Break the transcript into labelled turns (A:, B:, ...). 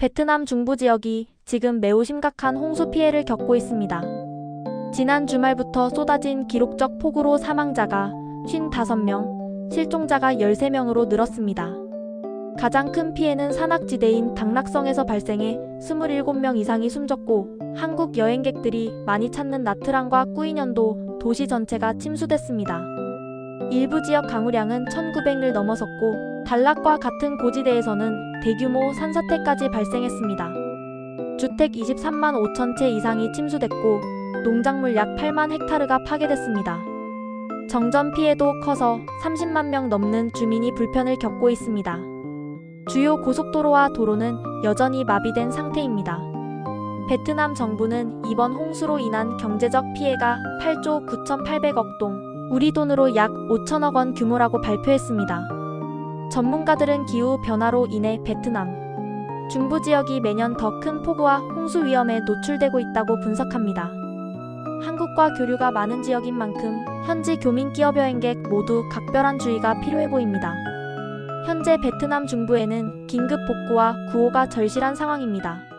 A: 베트남 중부 지역이 지금 매우 심각한 홍수 피해를 겪고 있습니다. 지난 주말부터 쏟아진 기록적 폭우로 사망자가 55명, 실종자가 13명으로 늘었습니다. 가장 큰 피해는 산악지대인 당락성에서 발생해 27명 이상이 숨졌고 한국 여행객들이 많이 찾는 나트랑과 꾸이년도 도시 전체가 침수됐습니다. 일부 지역 강우량은 1900를 넘어섰고 단락과 같은 고지대에서는 대규모 산사태까지 발생했습니다. 주택 23만 5천 채 이상이 침수됐고 농작물 약 8만 헥타르가 파괴됐습니다. 정전 피해도 커서 30만 명 넘는 주민이 불편을 겪고 있습니다. 주요 고속도로와 도로는 여전히 마비된 상태입니다. 베트남 정부는 이번 홍수로 인한 경제적 피해가 8조 9,800억 동, 우리 돈으로 약 5천억 원 규모라고 발표했습니다. 전문가들은 기후 변화로 인해 베트남, 중부 지역이 매년 더 큰 폭우와 홍수 위험에 노출되고 있다고 분석합니다. 한국과 교류가 많은 지역인 만큼 현지 교민 기업 여행객 모두 각별한 주의가 필요해 보입니다. 현재 베트남 중부에는 긴급 복구와 구호가 절실한 상황입니다.